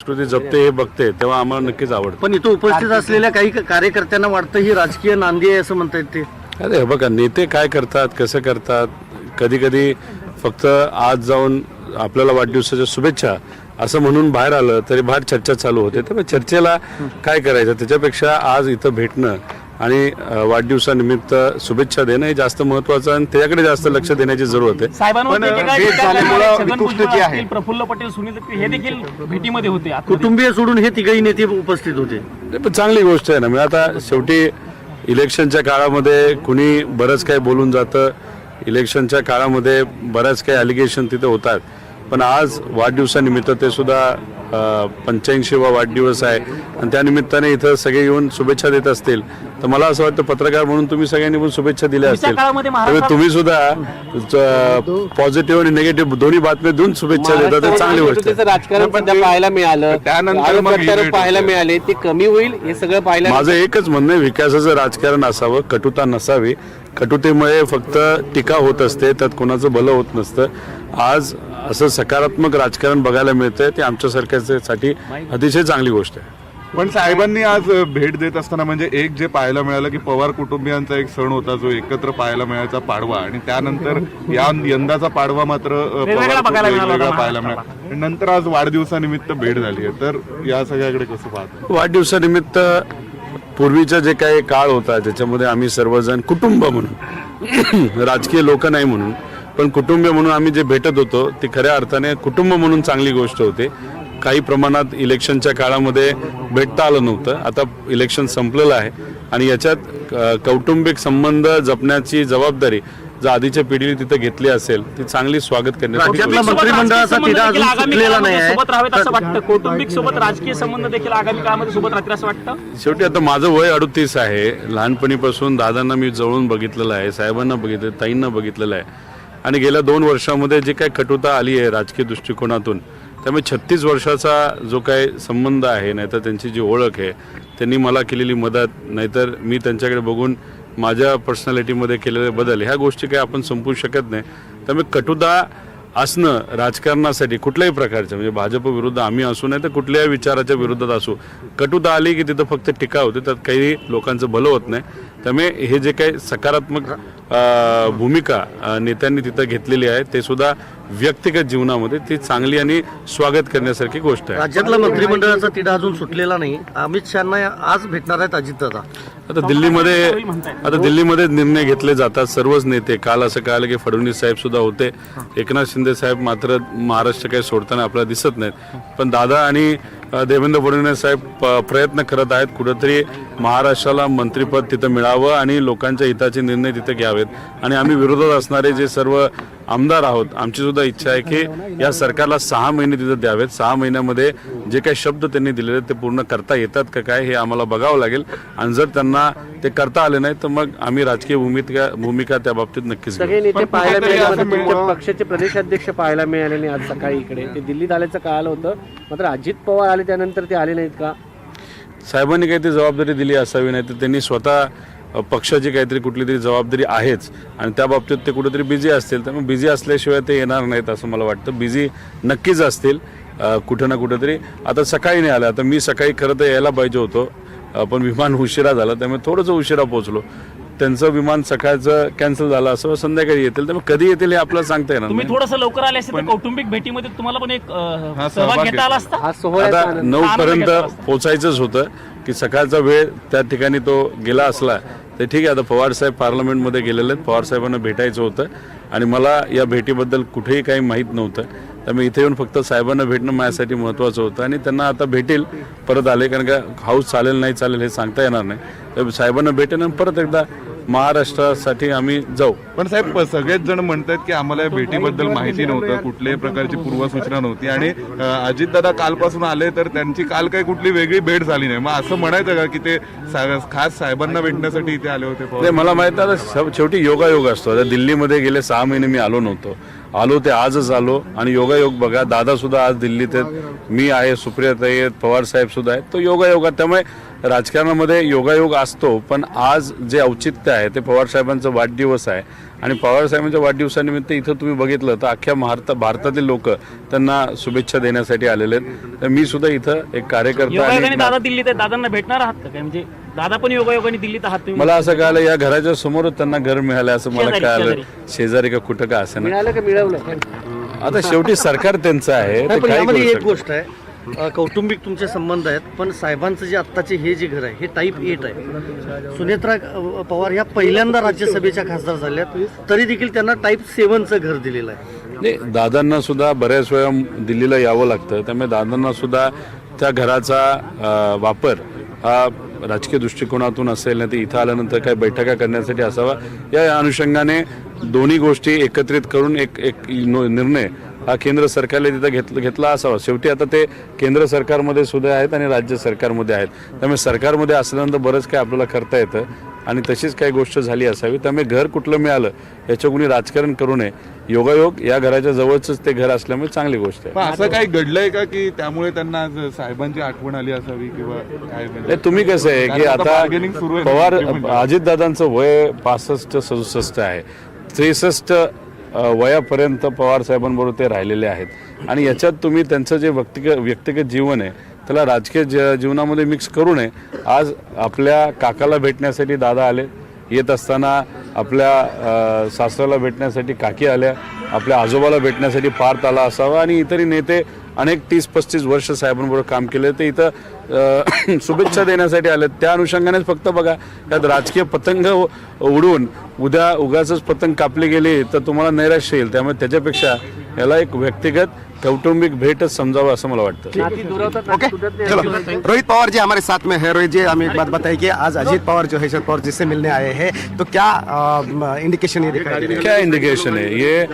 संस्कृती जपते हे बघते तेव्हा आम्हाला नक्कीच आवडतं. पण इथं उपस्थित असलेल्या काही कार्यकर्त्यांना वाटतं ही राजकीय नांदी आहे असं म्हणतायत ते? अरे हे बघा नेते काय करतात कसं करतात कधी कधी फक्त आज जाऊन आपल्याला वाढदिवसाच्या शुभेच्छा असं म्हणून बाहेर आलं तरी बाहेर चर्चा चालू होते. तर चर्चेला काय करायचं? त्याच्यापेक्षा आज इथं भेटणं आणि वाढदिवसानिमित्त शुभेच्छा देणं हे जास्त महत्वाचं आणि त्याच्याकडे जास्त लक्ष देण्याची जरूरत आहे. पण भेट झाल्यामुळं आहे. प्रफुल्ल पटेल सुनील हे देखील भेटीमध्ये होते. कुटुंबीय सोडून हे तिघही नेते उपस्थित होते. पण चांगली गोष्ट आहे ना. म्हणजे आता शेवटी इलेक्शनच्या काळामध्ये कुणी बरंच काही बोलून जातं. इलेक्शनच्या काळामध्ये बऱ्याच काही अलिगेशन तिथे होतात. पण आज वाढदिवसानिमित्त ते सुद्धा पंच्याऐंशीवा वाढदिवस आहे. आणि त्यानिमित्ताने इथं सगळे येऊन शुभेच्छा देत असतील. तर मला असं वाटतं पत्रकार म्हणून तुम्ही सगळ्यांनी पण शुभेच्छा दिल्या असतील. त्यामुळे महाराष्ट्रात- तुम्ही सुद्धा पॉझिटिव्ह आणि निगेटिव्ह दोन्ही बातम्या देऊन शुभेच्छा देतात चांगली गोष्ट राजकारण पण सध्या पाहायला मिळालं. त्यानंतर पाहायला. मिळाले. ते कमी होईल हे सगळं पाहायला माझं एकच म्हणणं आहे विकासाचं राजकारण असावं कटुता नसावी. कटुतेमुळे फक्त टीका होत असते त्यात कोणाचं भलं होत नसतं. आज असं सकारात्मक राजकारण बघायला मिळतंय ते आमच्यासारख्यासाठी अतिशय चांगली गोष्ट आहे. पण साहेबांनी आज भेट देत असताना म्हणजे एक जे पाहायला मिळालं की पवार कुटुंबियांचा एक सण होता जो एकत्र पाहायला मिळायचा पाडवा. आणि त्यानंतर या यंदाचा पाडवा मात्र पवार पाहायला मिळाला. नंतर आज वाढदिवसानिमित्त भेट झाली आहे. तर या सगळ्याकडे कसं पाहतो? वाढदिवसानिमित्त पूर्वीचा जे काही काळ होता ज्याच्यामध्ये आम्ही सर्वजण कुटुंब म्हणून राजकीय लोक नाही म्हणून पण कुटुंब म्हणून आम्ही जे भेटत होतो ती खऱ्या अर्थाने कुटुंब म्हणून चांगली गोष्ट होती. काही प्रमाणात इलेक्शनच्या काळामध्ये भेटता आलं नव्हतं. आता इलेक्शन संपलेलं आहे आणि याच्यात कौटुंबिक संबंध जपण्याची जबाबदारी जर आधीच्या पिढीने तिथे घेतली असेल ती चांगली स्वागत करण्यासाठी राज्यातला गोष्ट आहे. मंत्रिमंडळाचा राजकीय तिढा संबंध अजून देखील आगामी सुटलेला नाही काळामध्ये आहे. सोबत राहावेत असं वाटतं? कौटुंबिक सोबत राजकीय संबंध देखील आगामी काळामध्ये सोबत राहतील असं वाटतं? शेवटी आता माझं वय अडतीस आहे. लहानपणीपासून दादांना मी जवळून बघितलेलं आहे साहेबांना बघितलं ताईंना बघितलेलं आहे. आणि गेल्या दोन वर्षामध्ये जे काही कटुता आली आहे राजकीय दृष्टिकोनातून त्यामुळे छत्तीस वर्षाचा जो काही संबंध आहे नाहीतर त्यांची जी ओळख आहे त्यांनी मला केलेली मदत नाहीतर मी त्यांच्याकडे बघून माझ्या पर्सनॅलिटीमध्ये केलेले बदल ह्या गोष्टी काही आपण संपवू शकत नाही. त्यामुळे कटुता असणं राजकारणासाठी कुठल्याही प्रकारचं म्हणजे भाजप विरुद्ध आम्ही असू नाही तर कुठल्याही विचाराच्या विरोधात असू. कटुता आली की तिथं फक्त टीका होते त्यात काही लोकांचं भलं होत नाही. त्यामुळे हे जे काही सकारात्मक भूमिका नेत्यांनी तिथं घेतलेली आहे. ते सुद्धा व्यक्तिगत जीवनामध्ये ती चांगली आणि स्वागत करण्यासारखी गोष्ट आहे. राज्यातला मंत्रिमंडळाचा तिढा अजून सुटलेला नाही. अमित शहाना आज भेटणार आहेत अजितदादा आता दिल्लीमध्ये आता दिल्लीमध्ये निर्णय घेतले जातात सर्वच नेते. काल असं कळालं की फडणवीस साहेब सुद्धा होते. एकनाथ शिंदे साहेब मात्र महाराष्ट्र काही सोडताना आपल्याला दिसत नाहीत. पण दादा आणि देवेंद्र फडणवीस साहेब प्रयत्न करत आहेत. कुठंतरी महाराष्ट्राला मंत्रिपद तिथं मिळावं आणि लोकांच्या हिताचे निर्णय तिथे घ्यावेत आणि आम्ही विरोधात असणारे जे सर्व आमदार आहोत आमची सुद्धा इच्छा आहे की या सरकारला सहा महिने तिथं द्यावेत. सहा महिन्यामध्ये जे काही शब्द त्यांनी दिलेले ते पूर्ण करता येतात का काय हे आम्हाला बघावं लागेल. आणि जर त्यांना ते करता आले नाही तर मग आम्ही राजकीय भूमिका भूमिका त्या बाबतीत नक्कीच पक्षाचे प्रदेशाध्यक्ष पाहायला मिळाले नाही आज सकाळी इकडे. ते दिल्लीत आल्याचं कळालं होतं. मात्र अजित पवार आले त्यानंतर ते आले नाहीत का? साहेबांनी काहीतरी जबाबदारी दिली असावी नाही तर त्यांनी स्वतः पक्षाची काहीतरी कुठली तरी जबाबदारी आहेच आणि त्या बाबतीत ते कुठेतरी बिझी असतील. त्यामुळे बिझी असल्याशिवाय ते येणार नाहीत असं मला वाटतं. बिझी नक्कीच असतील कुठं ना कुठेतरी. आता सकाळी नाही आलं. आता मी सकाळी खरं तर यायला पाहिजे होतो पण विमान उशिरा झालं त्यामुळे थोडंसं उशिरा पोहोचलो. त्यांचं विमान सकाळचं कॅन्सल झालं असं संध्याकाळी येतील. त्यामुळे कधी येतील हे आपल्याला सांगता येणार तुम्ही थोडंसं लवकर आले असते तर कौटुंबिक भेटीमध्ये तुम्हाला पण एक सहभाग घेता आला असता? हा नऊ पर्यंत. पोचायचंच होतं. की सकाळचा वेळ त्या ठिकाणी तो गेला असला तर ठीक आहे आता पवारसाहेब पार्लमेंटमध्ये गेलेले आहेत. पवारसाहेबांना भेटायचं होतं. आणि मला या भेटीबद्दल कुठेही काही माहीत नव्हतं. तर मी इथे येऊन फक्त साहेबांना भेटणं माझ्यासाठी महत्त्वाचं होतं. आणि त्यांना आता भेटेल परत आले. कारण का हाऊस चालेल नाही चालेल हे सांगता येणार नाही. तर साहेबांना भेटेल आणि परत एकदा महाराष्ट्रासाठी आम्ही जाऊ. पण साहेब सगळेच जण म्हणतात की आम्हाला या भेटीबद्दल माहिती नव्हतं कुठल्याही प्रकारची पूर्वसूचना नव्हती. आणि अजित दादा कालपासून आले तर त्यांची काल काही कुठली वेगळी भेट झाली नाही. मग असं म्हणायचं का की ते खास साहेबांना भेटण्यासाठी इथे आले होते मला माहीत आहे शेवटी योगायोग असतो. आता दिल्लीमध्ये गेले सहा महिने मी आलो नव्हतो. आलो ते आजच आलो. आणि योगायोग बघा दादा सुद्धा आज दिल्लीत आहेत. मी आहे सुप्रियाताई आहेत पवार साहेब सुद्धा आहेत. तो योगायोग. त्यामुळे राजकारणामध्ये योगायोग असतो पण आज जे औचित्य आहे ते पवार साहेबांचा वाढदिवस आहे. आणि पवार साहेबांच्या वाढदिवसानिमित्त इथं तुम्ही बघितलं तर अख्ख्या भारत भारतातील लोक त्यांना शुभेच्छा देण्यासाठी आलेले आहेत. तर मी सुद्धा इथं एक कार्यकर्ता आणि दादा दिल्लीत आहे. दादांना भेटणार आहात का? काय म्हणजे दादा पण योगायोगाने दिल्लीत आहात तुम्ही? मला असं कळालं या घराच्या समोरच त्यांना घर मिळालं असं मला कळालं. शेजारी. का कुठं का असं ना मिळालं का? मिळवलं. आता शेवटी सरकार त्यांचं आहे एक. गोष्ट आहे. कौटुंबिक तुमचे संबंध आहेत पण साहेबांचं जे आत्ताचे हे जे घर आहे हे टाईप एट आहे. सुनेत्रा पवार ह्या पहिल्यांदा राज्यसभेच्या खासदार झाल्यात तरी देखील त्यांना टाईप सेव्हनचं घर दिलेलं आहे. नाही दादांना सुद्धा बऱ्याच वेळा दिल्लीला यावं लागतं त्यामुळे दादांना सुद्धा त्या घराचा वापर हा राजकीय दृष्टिकोनातून असेल ना तर इथं आल्यानंतर काही बैठका करण्यासाठी असावा. या अनुषंगाने दोन्ही गोष्टी एकत्रित करून एक एक नो- निर्णय हा केंद्र सरकारने तिथं घेतला घेतला असावा. शेवटी आता ते केंद्र सरकारमध्ये सुद्धा आहेत आणि राज्य सरकारमध्ये आहेत. त्यामुळे सरकारमध्ये असल्यानंतर बरंच काही आपल्याला करता येतं आणि तशीच काही गोष्ट झाली असावी. त्यामुळे घर कुठलं मिळालं याच्या कोणी राजकारण करू नये. योगायोग या घराच्या जवळच ते घर असल्यामुळे चांगली गोष्ट आहे. पण असं काही घडलंय का की त्यामुळे त्यांना साहेबांची आठवण आली असावी किंवा काय म्हणजे? तुम्ही कसं आहे की आता. पवार अजितदादांचं वय पासष्ट सदुसष्ट आहे. त्रेसष्ट वयापर्यंत पवार साहेबांबरोबर ते राहिलेले आहेत. आणि याच्यात तुम्ही त्यांचं जे व्यक्तिगत व्यक्तिगत जीवन आहे त्याला राजकीय ज जीवनामध्ये मिक्स करू नये. आज आपल्या काकाला भेटण्यासाठी दादा आले येत असताना आपल्या सासऱ्याला भेटण्यासाठी काकी आल्या आपल्या आजोबाला भेटण्यासाठी पार्थ आला असावा आणि इतरही नेते अनेक तीस पस्तीस वर्ष साहेबांबरोबर काम केले. ते इथं शुभेच्छा देण्यासाठी आले त्या अनुषंगानेच फक्त बघा त्यात राजकीय पतंग उडून उडवून उद्या उगाच पतंग कापले गेले तर तुम्हाला नैराश्य येईल. त्यामुळे त्याच्यापेक्षा याला एक व्यक्तिगत कौटुंबिक भेटच समजावं असं मला वाटतं. नाती दुरावतात नाती ओके. चलो. रोहित पवार जी हमारे साथ में है। रोहित जी हमें एक बात बताइए कि आज अजीत पवार जो है शरद पवार जी से मिलने आए हैं। तो क्या इंडिकेशन ये दिखाई दे रहा है? क्या इंडिकेशन है? ये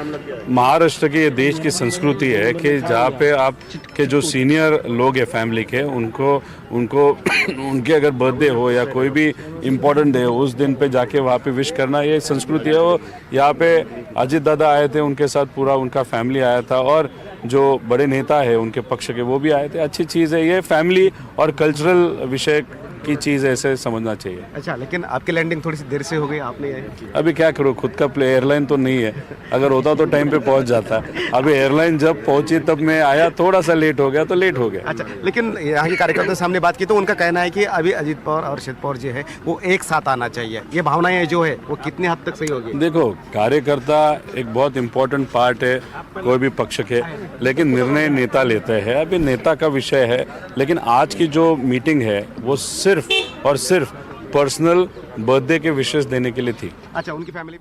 महाराष्ट्र की ये देश की संस्कृति है कि जहाँ पे आप के जो सीनियर लोग हैं फैमिली के उनको उनको उनके अगर बर्थडे हो या कोई भी इम्पोर्टेंट डे हो उस दिन पे जाके वहाँ पे विश करना ये संस्कृति है वो। यहाँ पे अजित दादा आए थे उनके साथ पूरा उनका फैमिली आया था और जो बड़े नेता है उनके पक्ष के वो भी आए थे। अच्छी चीज़ है ये फैमिली और कल्चरल विषय की चीज़ ऐसे समझना चाहिए। अच्छा लेकिन आपकी लैंडिंग थोड़ी सी देर से हो गई आपने अभी क्या करो खुद का प्ले एयरलाइन तो नहीं है। अगर होता तो टाइम पे पहुँच जाता। अभी एयरलाइन जब पहुँची तब मैं आया थोड़ा सा लेट हो गया तो लेट हो गया। अच्छा लेकिन यहाँ के कार्यकर्ताओं के सामने बात की तो उनका कहना है कि अभी अजीत पवार और शरद पवार जी है वो एक साथ आना चाहिए। ये भावनाएँ जो है वो कितने हद तक सही होगी? देखो कार्यकर्ता एक बहुत इम्पोर्टेंट पार्ट है कोई भी पक्ष के। लेकिन निर्णय नेता लेते हैं। अभी नेता का विषय है लेकिन आज की जो मीटिंग है वो सिर्फ़ सिर्फ और सिर्फ पर्सनल बर्थडे के विशेष देने के लिए थी। अच्छा उनकी फैमिली